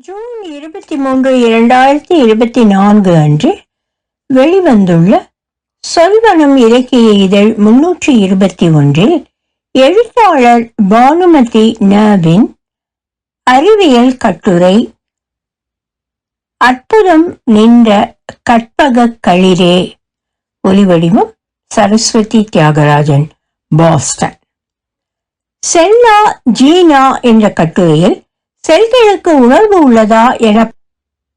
June இருபத்தி மூன்று இரண்டாயிரத்தி இருபத்தி நான்கு அன்று வெளிவந்துள்ள சொல்வனம் இலக்கிய இதழ் முன்னூற்றி இருபத்தி ஒன்றில் எழுத்தாளர் பானுமதி நவின் அறிவியல் கட்டுரை அற்புதம் நின்ற கற்பக களிரே ஒலிவடிவம் சரஸ்வதி தியாகராஜன் பாஸ்டன். செல்லா ஜீனா என்ற கட்டுரையில் செல்களுக்கு உணர்வு உள்ளதா என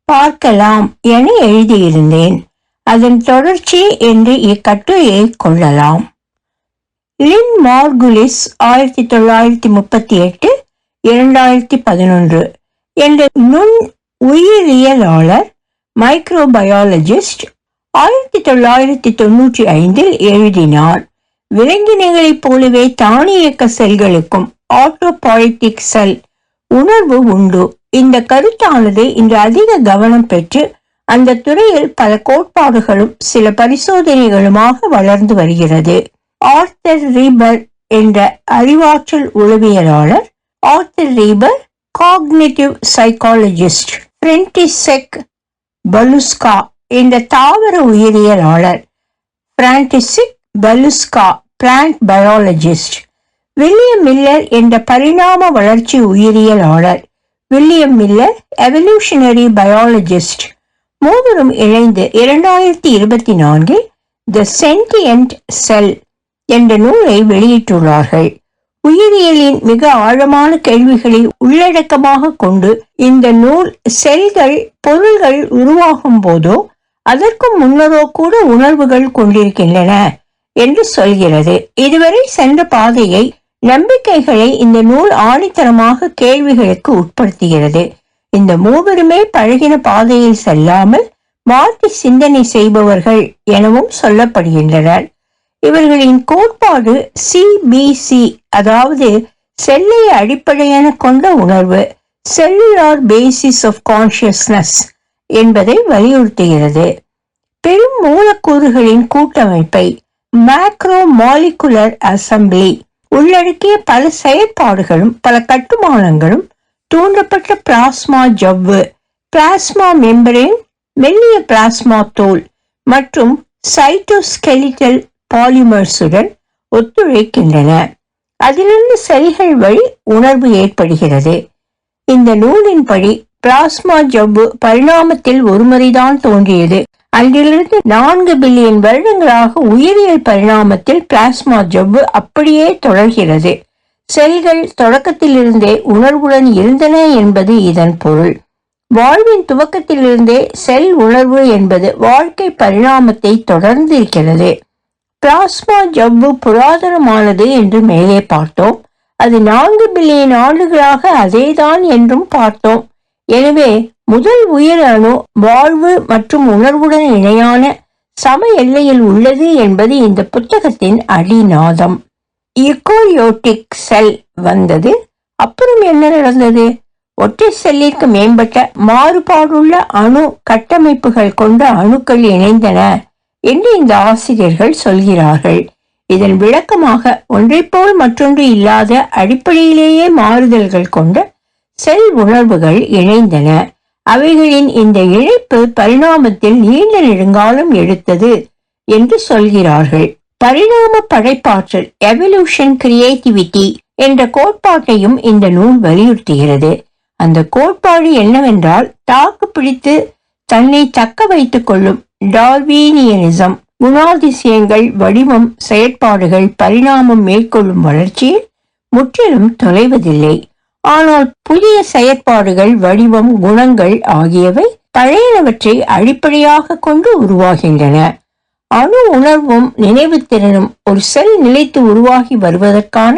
பார்க்கலாம் என எழுதியிருந்தேன். அதன் தொடர்ச்சி என்று இக்கட்டுரையை கொள்ளலாம். லின் மார்குலிஸ் ஆயிரத்தி தொள்ளாயிரத்தி முப்பத்தி எட்டு இரண்டாயிரத்தி பதினொன்று என்ற நுண் உயிரியலாளர் மைக்ரோபயாலஜிஸ்ட் ஆயிரத்தி தொள்ளாயிரத்தி தொன்னூற்றி ஐந்தில் எழுதினார் விலங்கினங்களைப் போலவே தானியக்க செல்களுக்கும் ஆட்டோபாய்டிக் செல் உணர்வு உண்டு. இந்த கருத்தானது இன்று அதிக கவனம் பெற்று அந்த துறையில் பல கோட்பாடுகளும் சில பரிசோதனைகளுமாக வளர்ந்து வருகிறது. ஆர்த்தர் ரீபர் என்ற அறிவாற்றல் உளவியலாளர் Arthur Reber cognitive psychologist Frantisek Baluska என்ற தாவர உயிரியலாளர் Frantisek Baluska plant biologist William Miller என்ற பரிணாம வளர்ச்சி உயிரியலாளர். வில்லியம் மில்லர் எவல்யூஷனரி பயாலஜிஸ்ட் மூவரும் இணைந்து இரண்டாயிரத்தி இருபத்தி நான்கில் த சென்டியன்ட் செல் என்ற நூலை வெளியிட்டுள்ளார்கள். உயிரியலின் மிக ஆழமான கேள்விகளை உள்ளடக்கமாக கொண்டு இந்த நூல் செல்கள் பொருள்கள் உருவாகும் போதோ அதற்கும் முன்னரோ கூட உணர்வுகள் கொண்டிருக்கின்றன என்று சொல்கிறது. இதுவரை சென்ற பாதையை நம்பிக்கைகளை இந்த நூல் ஆணித்தரமாக கேள்விகளுக்கு உட்படுத்துகிறது. இந்த மூவருமே பழகின பாதையில் செல்லாமல் மாற்றி சிந்தனை செய்பவர்கள் எனவும் சொல்லப்படுகின்றனர். இவர்களின் கோட்பாடு சிபிசி அதாவது செல்லை அடிப்படையென கொண்ட உணர்வு செல்லுலார் பேசிஸ் ஆஃப் கான்சியஸ்னஸ் என்பதை வலியுறுத்துகிறது. பெரும் மூலக்கூறுகளின் கூட்டமைப்பை மேக்ரோ மாலிகுலர் அசம்பிளி உள்ளடக்கிய பல செயற்பாடுகளும் பல கட்டுமானங்களும் தூண்டப்பட்ட பிளாஸ்மா ஜவ்வு பிளாஸ்மா மெம்பரேன் மெல்லிய பிளாஸ்மா தோல் மற்றும் சைட்டோஸ்கெலிட்டல் பாலிமர்ஸுடன் ஒத்துழைக்கின்றன. அதிலிருந்து செல்கள் வழி உணர்வு ஏற்படுகிறது. இந்த நூலின்படி பிளாஸ்மா ஜவ்வு பரிணாமத்தில் ஒருமுறைதான் தோன்றியது. அன்றிலிருந்து நான்கு பில்லியன் வருடங்களாக உயிரியல் பரிணாமத்தில் பிளாஸ்மா ஜவ்வு அப்படியே தொடர்கிறது. செல்கள் தொடக்கத்திலிருந்தே உணர்வுடன் இருந்தன என்பது இதன் பொருள். வாழ்வின் துவக்கத்திலிருந்தே செல் உணர்வு என்பது வாழ்க்கை பரிணாமத்தை தொடர்ந்து இருக்கிறது பிளாஸ்மா ஜவ்வு புராதனமானது என்று மேலே பார்த்தோம். அது நான்கு பில்லியன் ஆண்டுகளாக அதேதான் என்றும் பார்த்தோம். எனவே முதல் உயிர் அணு வாழ்வு மற்றும் உணர்வுடன் இணையான சம எல்லையில் உள்ளது என்பது இந்த புத்தகத்தின் அடிநாதம். இக்கோயோட்டிக் செல் வந்தது. அப்புறம் என்ன நடந்தது? ஒற்றை செல்லிற்கு மேம்பட்ட மாறுபாடுள்ள அணு கட்டமைப்புகள் கொண்ட அணுக்கள் இணைந்தன என்று இந்த ஆசிரியர்கள் சொல்கிறார்கள். இதன் விளக்கமாக ஒன்றைப்போல் மற்றொன்று இல்லாத அடிப்படையிலேயே மாறுதல்கள் கொண்ட செல் உணர்வுகள் இணைந்தன. அவைகளின் இந்த இழைப்பு பரிணாமத்தில் நீண்ட நெடுங்காலம் எடுத்தது என்று சொல்கிறார்கள். பரிணாம படைப்பாற்றல் எவல்யூஷன் கிரியேட்டிவிட்டி என்ற கோட்பாட்டையும் இந்த நூல் வலியுறுத்துகிறது. அந்த கோட்பாடு என்னவென்றால் தாக்கு பிடித்து தன்னை தக்க வைத்துக் கொள்ளும் டார்வீனியனிசம் குணாதிசயங்கள் வடிவம் செயற்பாடுகள் பரிணாமம் மேற்கொள்ளும் வளர்ச்சியில் முற்றிலும் தொலைவதில்லை. ஆனால் புதிய செயற்பாடுகள் வடிவம் குணங்கள் ஆகியவை பழையனவற்றை அடிப்படையாக கொண்டு உருவாகின்றன. அணு உணர்வும் நினைவு திறனும் ஒரு செல் நிலைத்து உருவாகி வருவதற்கான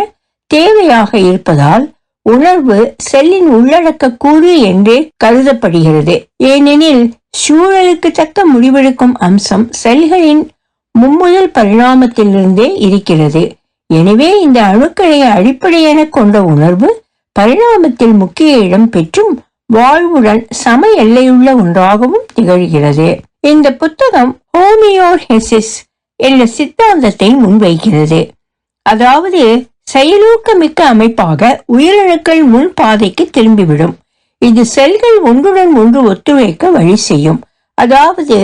தேவையாக இருப்பதால் உணர்வு செல்லின் உள்ளடக்க கூறு என்றே கருதப்படுகிறது. ஏனெனில் சூழலுக்கு தக்க முடிவெடுக்கும் அம்சம் செல்களின் மும்முதல் பரிணாமத்திலிருந்தே இருக்கிறது. எனவே இந்த அணுக்களை அடிப்படையென கொண்ட உணர்வு பரிணாமத்தில் முக்கிய இடம் பெற்றும் வாழ்வுடன் சம எல்லையுள்ள ஒன்றாகவும் திகழ்கிறது. இந்த புத்தகம் ஹோமியோஹெசிஸ் என்ற சித்தாந்தத்தை முன்வைக்கிறது. அதாவது செயலூக்கமிக்க அமைப்பாக உயிரணுக்கள் முன் பாதைக்கு திரும்பிவிடும். இது செல்கள் ஒன்றுடன் ஒன்று ஒத்துழைக்க வழி செய்யும். அதாவது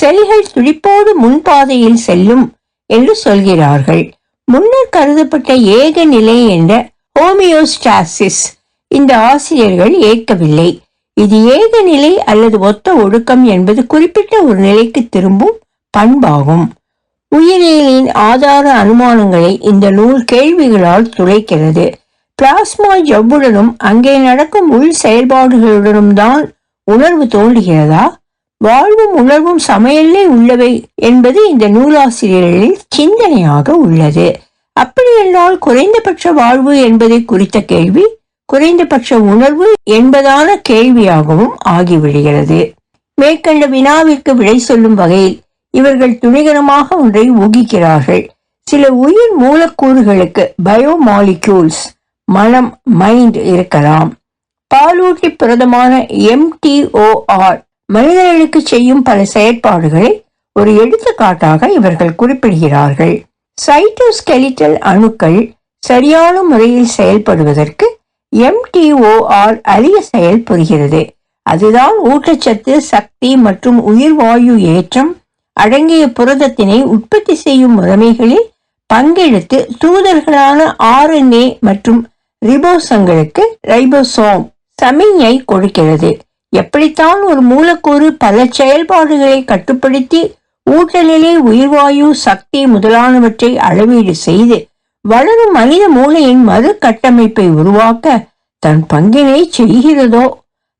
செல்கள் துடிப்போடு முன்பாதையில் செல்லும் என்று சொல்கிறார்கள். முன்னர் கருதப்பட்ட ஏக நிலை என்ற ஹோமியோஸ்டாசிஸ் இந்த ஆசிரியர்கள் ஏற்கவில்லை. இது ஏக நிலை அல்லது ஒத்த ஒடுக்கம் என்பது குறிப்பிட்ட ஒரு நிலைக்கு திரும்பும் பண்பாகும். உயிரியலின் ஆதார அனுமானங்களை இந்த நூல் கேள்விகளால் துளைக்கிறது. பிளாஸ்மா ஜவ்வுடனும் அங்கே நடக்கும் உள் செயல்பாடுகளுடனும் தான் உணர்வு தோன்றுகிறதா? வாழ்வும் உணர்வும் சமையல்லே உள்ளவை என்பது இந்த நூலாசிரியர்களின் சிந்தனையாக உள்ளது. அப்படியென்றால் குறைந்தபட்ச வாழ்வு என்பதை குறித்த கேள்வி குறைந்தபட்ச உணர்வு என்பதான கேள்வியாகவும் ஆகிவிடுகிறது. மேற்கண்ட வினாவிற்கு விடை சொல்லும் வகையில் இவர்கள் துணிகரமாக ஒன்றை ஊகிக்கிறார்கள். சில உயிர் மூலக்கூறுகளுக்கு பயோமாலிக்யூல்ஸ் மனம் மைண்ட் இருக்கலாம். பாலூட்டி பிரதமான எம்டிஓஆர் மனிதர்களுக்கு செய்யும் பல செயற்பாடுகளை ஒரு எடுத்துக்காட்டாக இவர்கள் குறிப்பிடுகிறார்கள். சைட்டோஸ்கெலிட்டல் அணுக்கள் சரியான முறையில் செயல்படுவதற்கு எம்டிஓஆர் அரிய செயல் புரிகிறது. அதுதான் ஊட்டச்சத்து சக்தி மற்றும் உயிர்வாயு ஏற்றம் அடங்கிய புரதத்தினை உற்பத்தி செய்யும் முறைமைகளில் பங்கெடுத்து தூதர்களான ஆர்என்ஏ மற்றும் ரிபோசங்களுக்கு ரைபோசோம் சமிஞ்சை கொடுக்கிறது. எப்படித்தான் ஒரு மூலக்கூறு பல செயல்பாடுகளை கட்டுப்படுத்தி ஊட்டநிலை உயிர்வாயு சக்தி முதலானவற்றை அளவீடு செய்து வளரும் மனித மூளையின் மறு கட்டமைப்பை உருவாக்க தன் பங்கினை செய்கிறதோ?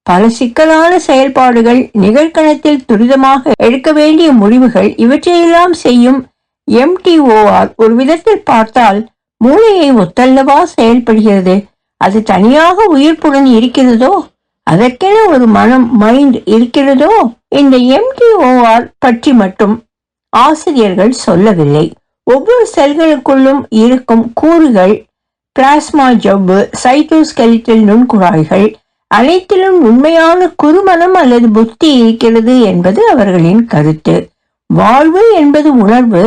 பல சிக்கலான செயல்பாடுகள் நிகழ்கணத்தில் துரிதமாக எடுக்க வேண்டிய முடிவுகள் இவற்றையெல்லாம் செய்யும் எம்டிஓஆர் ஒரு விதத்தில் பார்த்தால் மூளையை ஒத்தல்லவா செயல்படுகிறது. அது தனியாக உயிர்ப்புடன் இருக்கிறதோ? அதற்கென ஒரு மனம் மைண்ட் இருக்கிறதோ? இந்த எம்டிஓஆர் பற்றி மட்டும் ஆசிரியர்கள் சொல்லவில்லை. ஒவ்வொரு செல்களுக்குள்ளும் இருக்கும் கூறுகள் பிளாஸ்மா ஜவ்வு சைட்டோஸ்கெலிட்டல் நுண்குழாய்கள் அனைத்திலும் உண்மையான குறுமனம் அல்லது புத்தி இருக்கிறது என்பது அவர்களின் கருத்து. வாழ்வு என்பது உணர்வு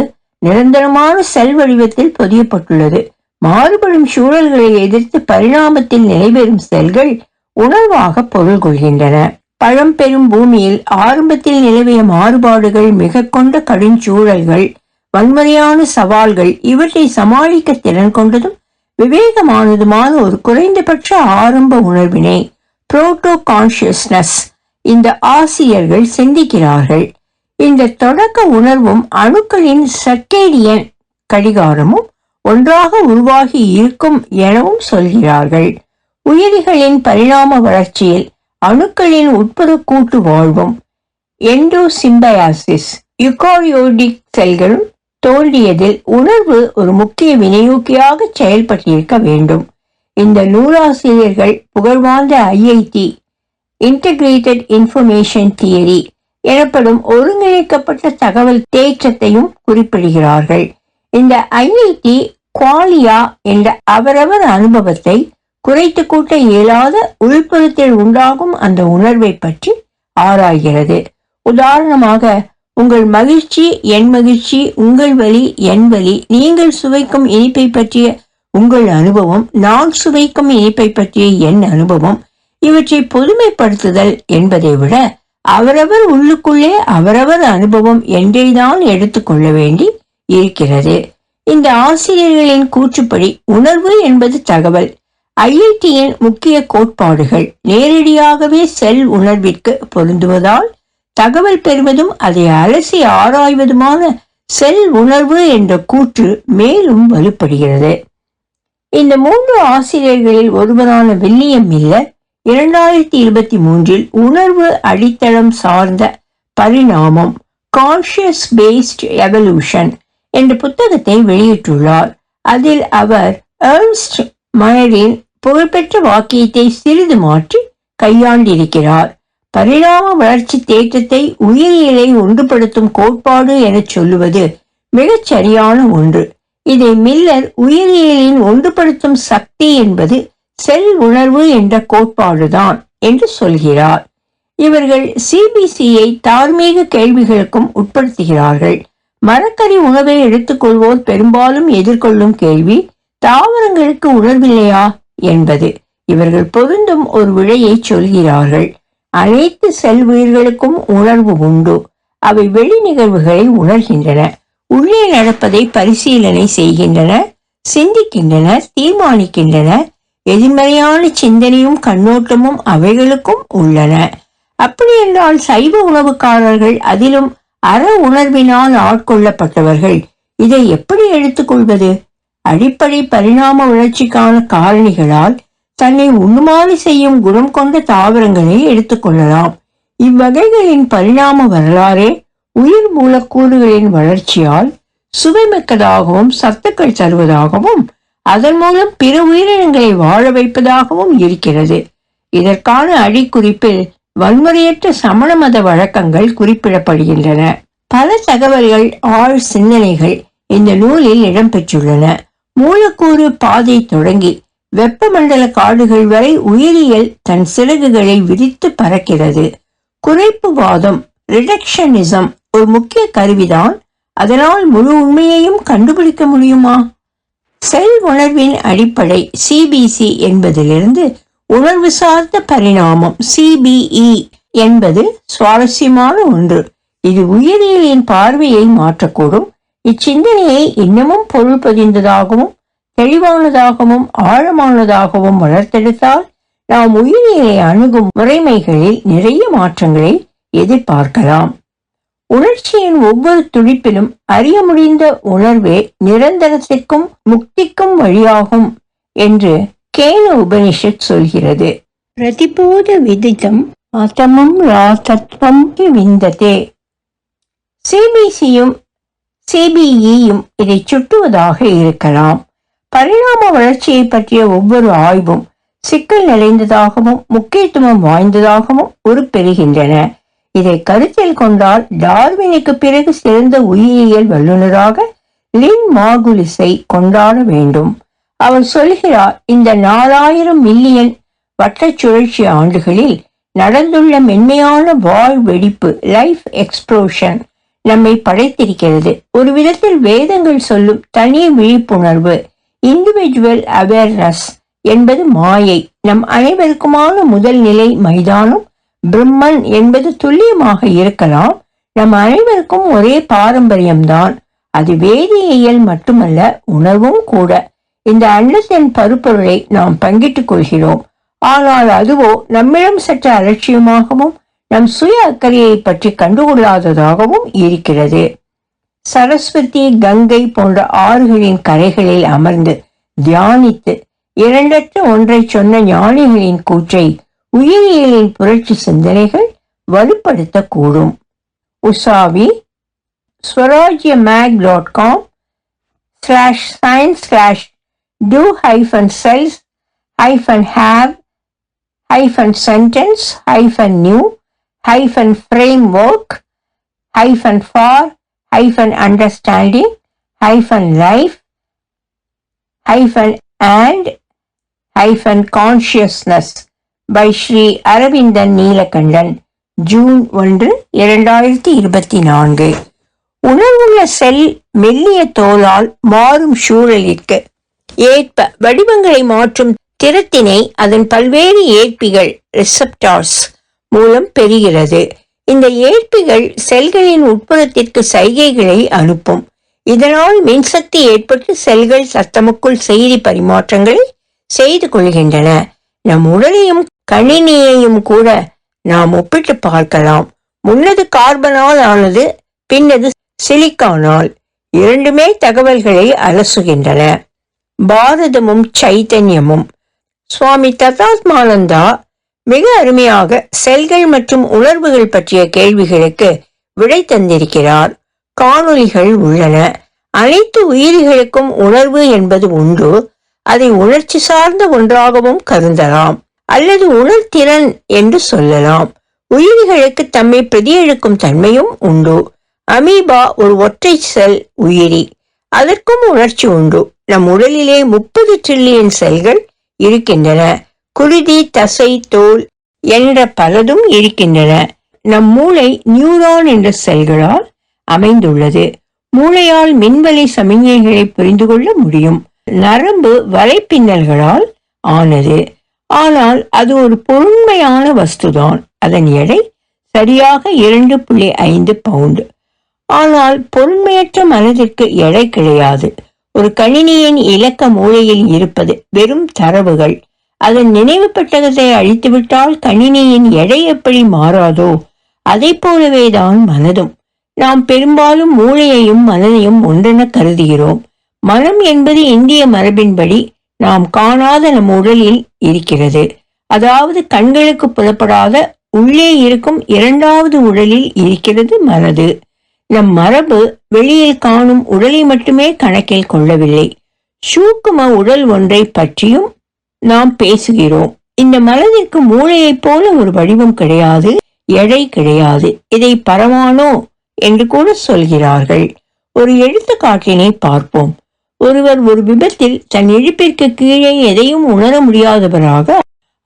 நிரந்தரமான செல் வடிவத்தில் பொதியப்பட்டுள்ளது. மாறுபடும் சூழல்களை எதிர்த்து பரிணாமத்தில் நிலைபெறும் செல்கள் உணர்வாக பொருள் கொள்கின்றன. பழம்பெரும் பூமியில் ஆரம்பத்தில் நிலவிய மாறுபாடுகள் மிக கொண்ட கடுஞ்சூழல்கள் வன்முறையான சவால்கள் இவற்றை சமாளிக்க திறன் கொண்டதும் விவேகமானதுமான ஒரு குறைந்தபட்ச ஆரம்ப உணர்வினை புரோட்டோ கான்சியஸ்னஸ் இந்த ஆசிரியர்கள் சிந்திக்கிறார்கள். இந்த தொடக்க உணர்வும் அணுக்களின் சர்க்கேடியன் கடிகாரமும் ஒன்றாக உருவாகி இருக்கும் எனவும் சொல்கிறார்கள். உயிரிகளின் பரிணாம வளர்ச்சியில் அணுக்களின் உட்புற கூட்டு வாழ்வும் எண்டோசிம்பயாசிஸ் யுகாரியோடிக் செல்கள் தோன்றியதில் உணர்வு ஒரு முக்கிய வினையூக்கியாக செயல்பட்டிருக்க வேண்டும். இந்த நூலாசிரியர்கள் புகழ்வாய்ந்த ஐஐடி இன்டகிரேட்டட் இன்ஃபர்மேஷன் தியரி எனப்படும் ஒருங்கிணைக்கப்பட்ட தகவல் தேற்றத்தையும் குறிப்பிடுகிறார்கள். இந்த ஐஐடி குவாலியா என்ற அவரவர் அனுபவத்தை குறைத்து கூட்ட இயலாத உள்புறத்தில் உண்டாகும் அந்த உணர்வை பற்றி ஆராய்கிறது. உதாரணமாக உங்கள் மகிழ்ச்சி என் மகிழ்ச்சி உங்கள் வலி என் வலி நீங்கள் சுவைக்கும் இனிப்பை பற்றிய உங்கள் அனுபவம் நான் சுவைக்கும் இனிப்பை பற்றிய என் அனுபவம் இவற்றை பொதுமைப்படுத்துதல் என்பதை விட அவரவர் உள்ளுக்குள்ளே அவரவர் அனுபவம் என்றைதான் எடுத்துக்கொள்ள வேண்டி இருக்கிறது. இந்த ஆசிரியர்களின் கூற்றுப்படி உணர்வு என்பது தகவல். ஐஐடியின் முக்கிய கோட்பாடுகள் நேரடியாகவே செல் உணர்விற்கு பொருந்துவதால் தகவல் பெறுவதும் அதை அலசி ஆராய்வதுமான செல் உணர்வு என்ற கூற்று மேலும் வலுப்படுகிறது. இந்த மூன்று ஆசிரியர்களில் ஒருவரான வில்லியம் மில்லர் இரண்டாயிரத்தி இருபத்தி மூன்றில் உணர்வு அடித்தளம் சார்ந்த பரிணாமம் கான்ஷியஸ் பேஸ்ட் எவல்யூஷன் என்ற புத்தகத்தை வெளியிட்டுள்ளார். அதில் அவர் ஏர்ன்ஸ்ட் மயரின் புகழ்பெற்ற வாக்கியத்தை சிறிது மாற்றி கையாண்டிருக்கிறார். பரிணாம வளர்ச்சி தேற்றத்தை உயிரியலை ஒன்றுபடுத்தும் கோட்பாடு எனச் சொல்லுவது மிகச் சரியான ஒன்று. இதை மில்லர் உயிரியலின் ஒன்றுபடுத்தும் சக்தி என்பது செல் உணர்வு என்ற கோட்பாடுதான் என்று சொல்கிறார். இவர்கள் சிபிசியை தார்மீக கேள்விகளுக்கும் உட்படுத்துகிறார்கள். மரக்கறி உணவை எடுத்துக்கொள்வோர் பெரும்பாலும் எதிர்கொள்ளும் கேள்வி தாவரங்களுக்கு உணர்வில்லையா? என்பது. இவர்கள் பொருந்தும் ஒரு விழையை சொல்கிறார்கள். அனைத்து செல்வயிர்களுக்கும் உணர்வு உண்டு. அவை வெளி நிகழ்வுகளை உணர்கின்றன. உள்ளே நடப்பதை பரிசீலனை செய்கின்றன சிந்திக்கின்றன தீர்மானிக்கின்றன. எதிர்மறையான சிந்தனையும் கண்ணோட்டமும் அவைகளுக்கும் உள்ளன. அப்படியென்றால் சைவ உணவுக்காரர்கள் அதிலும் அற உணர்வினால் ஆட்கொள்ளப்பட்டவர்கள். இதை எப்படி எடுத்துக்கொள்வது அடிப்படை பரிணாம வளர்ச்சிக்கான காரணிகளால் தன்னை உண்ணுமாறு செய்யும் குணம் கொண்ட தாவரங்களை எடுத்துக்கொள்ளலாம் இவ்வகைகளின் பரிணாம வரலாறே உயிர் மூலக்கூறுகளின் வளர்ச்சியால் சுவைமிக்கதாகவும் சத்துக்கள் தருவதாகவும் அதன் மூலம் பிற உயிரினங்களை வாழ வைப்பதாகவும் இருக்கிறது. இதற்கான அடிக்குறிப்பில் வன்முறையற்ற சமண மத வழக்கங்கள் குறிப்பிடப்படுகின்றன. பல தகவல்கள் ஆழ் சிந்தனைகள் இந்த நூலில் இடம்பெற்றுள்ளன. மூலக்கூறு பாதை தொடங்கி வெப்பமண்டல காடுகள் வரை உயிரியல் தன் சிறகுகளை விரித்து பறக்கிறது. குறைப்புவாதம் ரிடக்ஷனிசம் ஒரு முக்கிய கருவிதான். அதனால் முழு உண்மையையும் கண்டுபிடிக்க முடியுமா? செல் உணர்வின் அடிப்படை சிபிசி என்பதிலிருந்து உணர்வு சார்ந்த பரிணாமம் சிபிஇ என்பது சுவாரஸ்யமான ஒன்று. இது உயிரியலின் பார்வையை மாற்றக்கூடும். இச்சிந்தனையை இன்னமும் பொருள் பதிந்ததாகவும் தெளிவானதாகவும் ஆழமானதாகவும் வளர்த்தெடுத்தால் நாம் உயிரியலை அணுகும் முறைமைகளில் நிறைய மாற்றங்களை எதிர்பார்க்கலாம். உணர்ச்சியின் ஒவ்வொரு துடிப்பிலும் அறிய முடிந்த உணர்வே நிரந்தரத்திற்கும் முக்திக்கும் வழியாகும் என்று கேன உபனிஷத் சொல்கிறது. பிரதிபோத விதிதம் ஆத்தமம் ராதத்வம் விந்ததே சிபிசியும் சிபிஇயும் இதை சுட்டுவதாக இருக்கலாம். பரிணாம வளர்ச்சியை பற்றிய ஒவ்வொரு ஆய்வும் சிக்கல் நிறைந்ததாகவும் முக்கியத்துவம் வாய்ந்ததாகவும் உருப்பெறுகின்றன. இதை கருத்தில் கொண்டால் டார்வினுக்கு பிறகு சிறந்த உயிரியல் வல்லுநராக லின் மாகுலிஸை கொண்டாட வேண்டும். அவர் சொல்கிறார் இந்த நாலாயிரம் மில்லியன் வட்ட சுழற்சி ஆண்டுகளில் நடந்துள்ள மென்மையான வாழ் வெடிப்பு லைஃப் எக்ஸ்ப்ளோஷன் நம்மை படைத்திருக்கிறது. ஒரு விதத்தில் வேதங்கள் சொல்லும் தனி விழிப்புணர்வு இண்டிவிஜுவல் அவேர்னஸ் என்பது மாயை. நம் அனைவருக்குமான முதல் நிலை மைதானம் பிரம்மன் என்பது துல்லியமாக இருக்கலாம். நம் அனைவருக்கும் ஒரே பாரம்பரியம்தான். அது வேதியியல் மட்டுமல்ல உணர்வும் கூட. இந்த அன்னத்தின் பருப்பொருளை நாம் பங்கிட்டுக் கொள்கிறோம். ஆனால் அதுவோ நம்மிடம் சற்று அலட்சியமாகவும் நம் சுய அக்கறையை பற்றி கண்டுகொள்ளாததாகவும் இருக்கிறது. சரஸ்வதி கங்கை போன்ற ஆறுகளின் கரைகளில் அமர்ந்து தியானித்து இரண்டற்ற ஒன்றை சொன்ன ஞானிகளின் கூற்றை உயிரியலின் புரட்சி சிந்தனைகள் வலுப்படுத்தக்கூடும். உசாவி Swarajya mag dot com slash science slash to hyphen cells hyphen have hyphen sentence hyphen new hyphen framework hyphen for hyphen understanding hyphen life hyphen and hyphen consciousness by Shri Aravindan Neelakandan June ஒன்று இரண்டாயிரத்தி இருபத்தி நான்கு. உணர்வுள்ள செல் மெல்லிய தோலால் மாறும் சூழலிற்கு ஏற்ப வடிவங்களை மாற்றும் திறத்தினை அதன் பல்வேறு ஏற்பிகள் ரிசப்டார்ஸ் மூலம் பெறுகிறது. இந்த ஏற்பிகள் செல்களின் உட்புறத்திற்கு சைகைகளை அனுப்பும். இதனால் மின்சக்தி ஏற்பட்டு செல்கள் சத்தமுக்குள் செய்தி பரிமாற்றங்களை செய்து கொள்கின்றன. நம் உடலையும் கணினியையும் கூட நாம் ஒப்பிட்டு பார்க்கலாம். முன்னது கார்பனால் ஆனது பின்னது சிலிக்கானால். இரண்டுமே தகவல்களை அலசுகின்றன. பாரதமும் சைத்தன்யமும் சுவாமி தத்தாத்மானந்தா மிக அருமையாக செல்கள் மற்றும் உணர்வுகள் பற்றிய கேள்விகளுக்கு விடை தந்திருக்கிறார். காணொளிகள் உள்ளன. அனைத்து உயிரிகளுக்கும் உணர்வு என்பது உண்டு. அதை உணர்ச்சி சார்ந்த ஒன்றாகவும் கருதலாம். அல்லது உணர்திறன் என்று சொல்லலாம். உயிரிகளுக்கு தம்மை பிரதியெடுக்கும் தன்மையும் உண்டு. அமீபா ஒரு ஒற்றை செல் உயிரி. அதற்கும் உணர்ச்சி உண்டு. நம் உடலிலே முப்பது ட்ரில்லியன் செல்கள் இருக்கின்றன. குருதி தசை தோல் என்ற பலதும் இருக்கின்றன. நம் மூளை நியூரான் என்ற செல்களால் அமைந்துள்ளது. மூளையால் மின்வலை சமிஞைகளை புரிந்து கொள்ள முடியும். நரம்பு வலைப்பின்னல்களால் ஆனது. ஆனால் அது ஒரு பொருண்மையான வஸ்துதான். அதன் எடை சரியாக இரண்டு புள்ளி ஐந்து பவுண்டு. ஆனால் பொருண்மையற்ற மனதிற்கு எடை கிடையாது. ஒரு கணினியின் இலக்க மூலையில் இருப்பது வெறும் தரவுகள். அதன் நினைவு பெட்டகத்தை அழித்துவிட்டால் கணினியின் எடை எப்படி மாறாதோ அதை போலவே தான் மனதும். நாம் பெரும்பாலும் மூளையையும் மனதையும் ஒன்றென கருதுகிறோம். மனம் என்பது இந்திய மரபின்படி நாம் காணாத நம் உடலில் இருக்கிறது. அதாவது கண்களுக்கு புலப்படாத உள்ளே இருக்கும் இரண்டாவது உடலில் இருக்கிறது மனது. நம் மரபு வெளியில் காணும் உடலை மட்டுமே கணக்கில் கொள்ளவில்லை. சூக்கும உடல் ஒன்றை பற்றியும் நாம் பேசுகிறோம். இந்த மனதிற்கு மூளையைப் போல ஒரு வடிவம் கிடையாது எடை கிடையாது. இதை பரவானோ என்று கூட சொல்கிறார்கள். ஒரு எடுத்துக்காட்டினை பார்ப்போம். ஒருவர் ஒரு விபத்தில் தன் இழுப்பிற்கு கீழே எதையும் உணர முடியாதவராக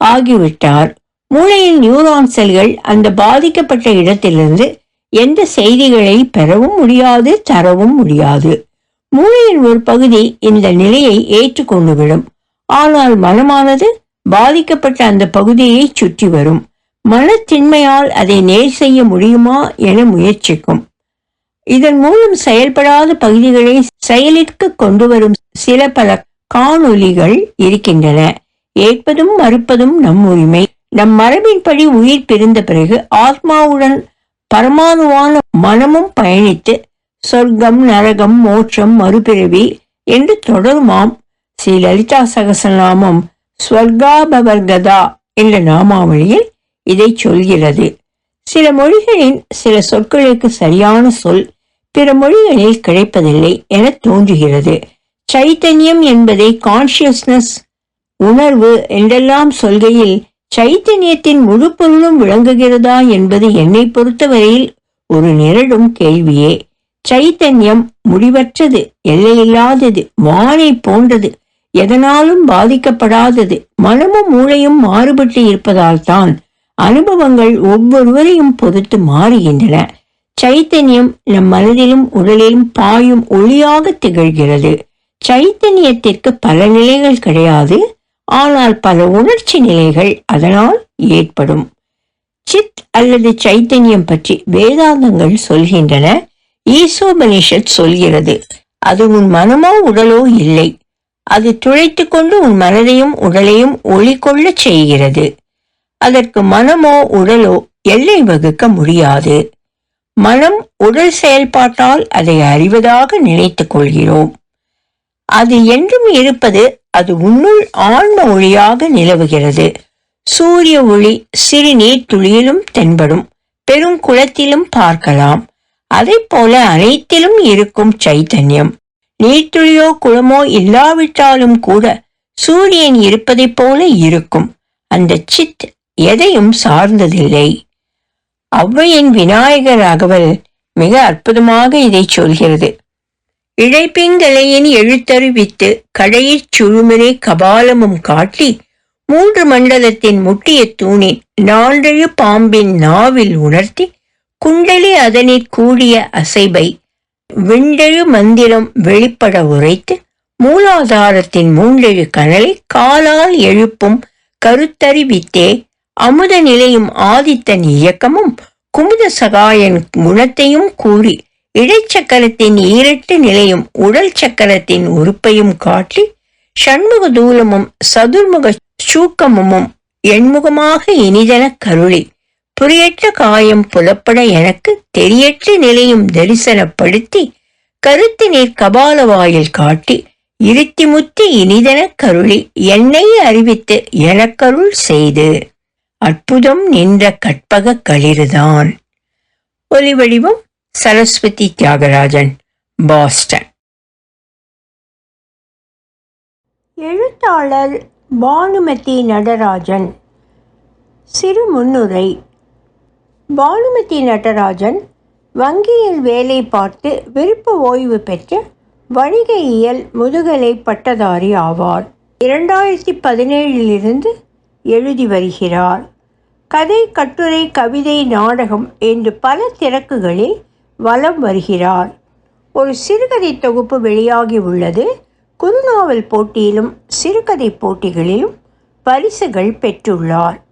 ஆகிவிட்டார். மூளையின் நியூரான் செல்கள் அந்த பாதிக்கப்பட்ட இடத்திலிருந்து எந்த செய்திகளை பெறவும் முடியாது தரவும் முடியாது. மூளையின் ஒரு பகுதி இந்த நிலையை ஏற்றுக்கொண்டுவிடும். ஆனால் மனமானது பாதிக்கப்பட்ட அந்த பகுதியை சுற்றி வரும். மனத்தின்மையால் அதை நேர் செய்ய முடியுமா என முயற்சிக்கும். இதன் மூலம் செயல்படாத பகுதிகளை செயலிற்கு கொண்டு வரும் சில பல காணொலிகள் இருக்கின்றன. ஏற்பதும் மறுப்பதும் நம் உரிமை. நம் மரபின்படி உயிர் பிரிந்த பிறகு ஆத்மாவுடன் பரமாணுவான மனமும் பயணித்து சொர்க்கம் நரகம் மோட்சம் மறுபிறவி என்று தொடருமாம். ஸ்ரீ லலிதா சகசநாமம் ஸ்வர்காபவர்கதா என்ற நாமாவளியில் இதை சொல்கிறது. சில மொழிகளின் சில சொற்களுக்கு சரியான சொல் பிற மொழிகளில் கிடைப்பதில்லை என தோன்றுகிறது. சைத்தன்யம் என்பதை கான்சியஸ்னஸ் உணர்வு என்றெல்லாம் சொல்கையில் சைத்தன்யத்தின் முழு பொருளும் விளங்குகிறதா என்பது என்னை பொறுத்தவரையில் ஒரு நிரடும் கேள்வியே. சைத்தன்யம் முடிவற்றது எல்லையில்லாதது வானை போன்றது எதனாலும் பாதிக்கப்படாதது. மனமும் மூளையும் மாறுபட்டு இருப்பதால் தான் அனுபவங்கள் ஒவ்வொருவரையும் பொறுத்து மாறுகின்றன. சைத்தன்யம் நம் மனதிலும் உடலிலும் பாயும் ஒளியாக திகழ்கிறது. சைத்தன்யத்திற்கு பல நிலைகள் கிடையாது. ஆனால் பல உணர்ச்சி நிலைகள் அதனால் ஏற்படும். சித் அல்லது சைத்தன்யம் பற்றி வேதாந்தங்கள் சொல்கின்றன. ஈசோபனிஷத் சொல்கிறது அது உன் மனமோ உடலோ இல்லை. அது துளைத்துக் கொண்டு உன் மனதையும் உடலையும் ஒளி கொள்ளச் செய்கிறது. அதற்கு மனமோ உடலோ எல்லை வகுக்க முடியாது. மனம் உடல் செயல்பாட்டால் அதை அறிவதாக நினைத்துக் கொள்கிறோம். அது என்றும் இருப்பது அது உன்னுள் ஆன்ம ஒளியாக நிலவுகிறது. சூரிய ஒளி சிறு நீர்த்துளியிலும் துளியிலும் தென்படும். பெருங்குளத்திலும் பார்க்கலாம். அதை போல அனைத்திலும் இருக்கும் சைத்தன்யம். நீர்த்துளியோ குளமோ இல்லாவிட்டாலும் கூட சூரியன் இருப்பதைப் போல இருக்கும். அந்த சித் எதையும் சார்ந்ததில்லை. ஔவையின் விநாயகர் அகவல் மிக அற்புதமாக இதை சொல்கிறது. இழைப்பிங்கலையின் எழுத்தறிவித்து கடையிற் சுழுமினை கபாலமும் காட்டி மூன்று மண்டலத்தின் முட்டிய தூணின் நாண்டழு பாம்பின் நாவில் உணர்த்தி குண்டலி அதனிற் கூடிய அசைபை விண்டெழு மந்திரம் வெளிப்பட உரைத்து மூலாதாரத்தின் மூண்டெழு கனலை காலால் எழுப்பும் கருத்தறிவித்தே அமுத நிலையும் ஆதித்தன் இயக்கமும் குமுத சகாயன் குணத்தையும் கூறி இடைச்சக்கரத்தின் ஈரட்டு நிலையும் உடல் சக்கரத்தின் உறுப்பையும் காட்டி ஷண்முக தூலமும் சதுர்முக சூக்கமும் எண்முகமாக இனிதன கருளி. புரியற்ற காயம் புலப்பட எனக்கு தெரியற்ற நிலையும் தரிசனப்படுத்தி கருத்து நீர் கபால வாயில் காட்டி இருத்தி முத்தி இனிதன கருளி என்னை அறிவித்து எனக்கருள் செய்து. அற்புதம் நின்ற கற்பக களிறுதான். ஒலிவடிவம் சரஸ்வதி தியாகராஜன் பாஸ்டன். எழுத்தாளர் பானுமதி நடராஜன். சிறு முன்னுரை பானுமதி நடராஜன் வங்கியில் வேலை பார்த்து விருப்ப ஓய்வு பெற்ற வணிகையியல் முதுகலை பட்டதாரி ஆவார். இரண்டாயிரத்தி பதினேழிலிருந்து எழுதி வருகிறார். கதை கட்டுரை கவிதை நாடகம் என்று பல திறக்குகளில் வலம் வருகிறார். ஒரு சிறுகதை தொகுப்பு வெளியாகி உள்ளது. குறுநாவல் போட்டியிலும் சிறுகதை போட்டிகளிலும் பரிசுகள் பெற்றுள்ளார்.